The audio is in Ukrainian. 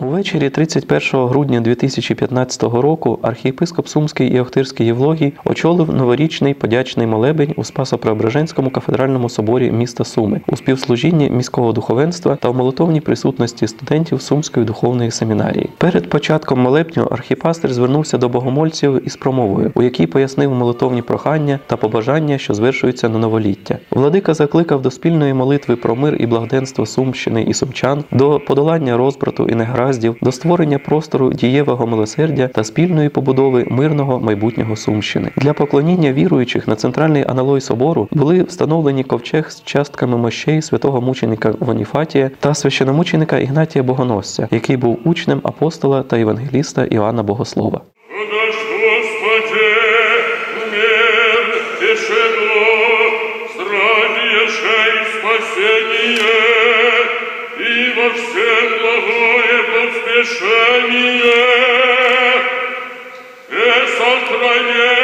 Увечері 31 грудня 2015 року архієпископ Сумський і Охтирський Євлогій очолив новорічний подячний молебень у Спасо-Преображенському кафедральному соборі міста Суми у співслужінні міського духовенства та в молитовній присутності студентів Сумської духовної семінарії. Перед початком молебню архіпастир звернувся до богомольців із промовою, у якій пояснив молитовні прохання та побажання, що звершуються на новоліття. Владика закликав до спільної молитви про мир і благоденство Сумщини і сумчан, до подолання розбрату і негараздів, до створення простору дієвого милосердя та спільної побудови мирного майбутнього Сумщини. Для поклоніння віруючих на центральний аналой собору були встановлені ковчег з частками мощей святого мученика Воніфатія та священомученика Ігнатія Богоносця, який був учнем апостола та євангеліста Іоанна Богослова. Спасение, поспешение, и сохране,